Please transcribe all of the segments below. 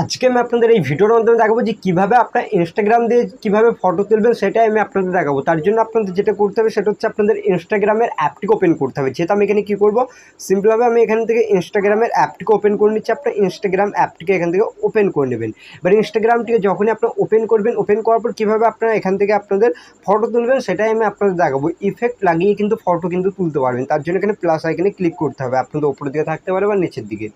আজকে আমি আপনাদের এই ভিডিওর মাধ্যমে দেখাবো যে কীভাবে আপনার ইনস্টাগ্রাম দিয়ে কীভাবে ফটো তুলবেন, সেটাই আমি আপনাদের দেখাবো। তার জন্য আপনাদের যেটা করতে হবে, সেটা হচ্ছে আপনাদের ইনস্টাগ্রামের অ্যাপটিকে ওপেন করতে হবে। যেহেতু আমি এখানে কী করব সিম্পলভাবে আমি এখান থেকে ইনস্টাগ্রামের অ্যাপটিকে ওপেন করে নিচ্ছি, আপনার ইনস্টাগ্রাম অ্যাপটিকে এখান থেকে ওপেন করে নেবেন। এবার ইনস্টাগ্রামটিকে যখনই আপনার ওপেন করবেন ওপেন করার পর কীভাবে আপনারা এখান থেকে আপনাদের ফটো তুলবেন, সেটাই আমি আপনাদের দেখাবো। ইফেক্ট লাগিয়ে কিন্তু ফটো কিন্তু তুলতে পারবেন। তার জন্য এখানে প্লাস আইকনে ক্লিক করতে হবে। আপনাদের উপরের দিকে থাকতে পারে বা নিচের দিকে।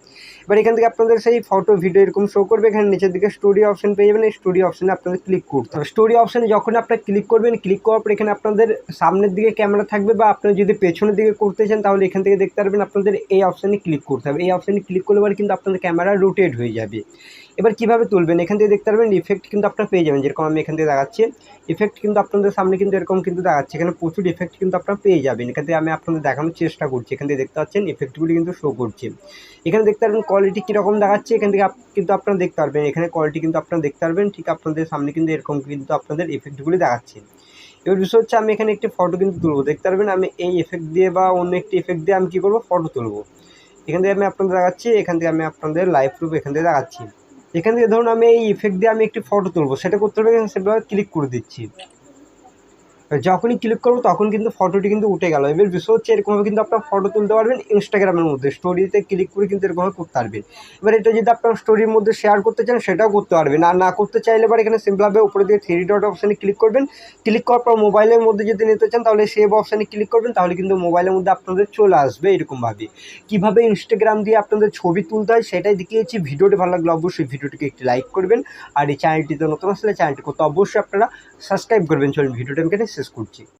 এবার এখান থেকে আপনাদের সেই ফটো ভিডিও এরকম শো করবে এখানে নিচের দিকে স্টোরি অপশন পেয়ে যাবেন। এই স্টোরি অপশনে আপনাদের ক্লিক করতে হবে। স্টোরি অপশনে যখন আপনারা ক্লিক করবেন ক্লিক করার পর এখানে আপনাদের সামনের দিকে ক্যামেরা থাকবে বা আপনারা যদি পেছনের দিকে করতে চান, তাহলে এখান থেকে দেখতে পারবেন আপনাদের এই অপশানে ক্লিক করতে হবে। এই অপশানে ক্লিক করলে পরে কিন্তু আপনাদের ক্যামেরা রোটেট হয়ে যাবে। এবার কীভাবে তুলবেন? এখান থেকে দেখতে পারবেন ইফেক্ট কিন্তু আপনারা পেয়ে যাবেন। যেরকম আমি এখান থেকে দেখাচ্ছি ইফেক্ট কিন্তু আপনাদের সামনে কিন্তু এরকম কিন্তু দেখাচ্ছে। এখানে প্রচুর ইফেক্ট কিন্তু আপনারা পেয়ে যাবেন। এখান থেকে আমি আপনাদের দেখানোর চেষ্টা করছি। এখান থেকে দেখতে পাচ্ছেন ইফেক্টগুলি কিন্তু শো করছে। এখানে দেখতে পারবেন কোয়ালিটি কীরকম দেখাচ্ছে। এখান থেকে কিন্তু আপনারা দেখতে পারবেন, এখানে কোয়ালিটি কিন্তু আপনারা দেখতে পারবেন, ঠিক আপনাদের সামনে কিন্তু এরকম কিন্তু আপনাদের ইফেক্টগুলি দেখাচ্ছে। এবার বিষয় হচ্ছে আমি এখানে একটি ফটো কিন্তু তুলবো, দেখতে পারবেন আমি এই এফেক্ট দিয়ে বা অন্য একটি এফেক্ট দিয়ে আমি কী করব? ফটো তুলবো। এখান থেকে আমি আপনাদের দেখাচ্ছি, এখান থেকে আমি আপনাদের লাইভ প্রুফ এখান থেকে দেখাচ্ছি। এখান থেকে ধরুন আমি এই ইফেক্ট দিয়ে আমি একটি ফটো তুলবো, সেটা করতে হবে সেভাবে ক্লিক করে দিচ্ছি। যখনই ক্লিক করব তখন কিন্তু ফটোটি কিন্তু উঠে গেল। এবার বিষয় হচ্ছে এরকমভাবে কিন্তু আপনার ফটো তুলতে পারবেন ইনস্টাগ্রামের মধ্যে। স্টোরিতে ক্লিক করে কিন্তু এরকমভাবে করতে পারবেন। এবার এটা যদি আপনার স্টোরির মধ্যে শেয়ার করতে চান, সেটাও করতে পারবেন। আর না করতে চাইলে এবার এখানে সিম্পলভাবে উপরে দিয়ে থ্রি ডট অপশানে ক্লিক করবেন। ক্লিক করার পর মোবাইলের মধ্যে যদি নিতে চান, তাহলে সেভ অপশানে ক্লিক করবেন। তাহলে কিন্তু মোবাইলের মধ্যে আপনাদের চলে আসবে এরকমভাবে কীভাবে ইনস্টাগ্রাম দিয়ে আপনাদের ছবি তুলতে হয় সেটাই দেখিয়েছি। ভিডিওটি ভালো লাগলে অবশ্যই ভিডিওটিকে একটি লাইক করবেন। আর এই চ্যানেলটিতে নতুন আসলে চ্যানেলটি করতে অবশ্যই আপনারা সাবস্ক্রাইব করবেন। চলুন, ভিডিওটা আমি এখানে শেষ করছি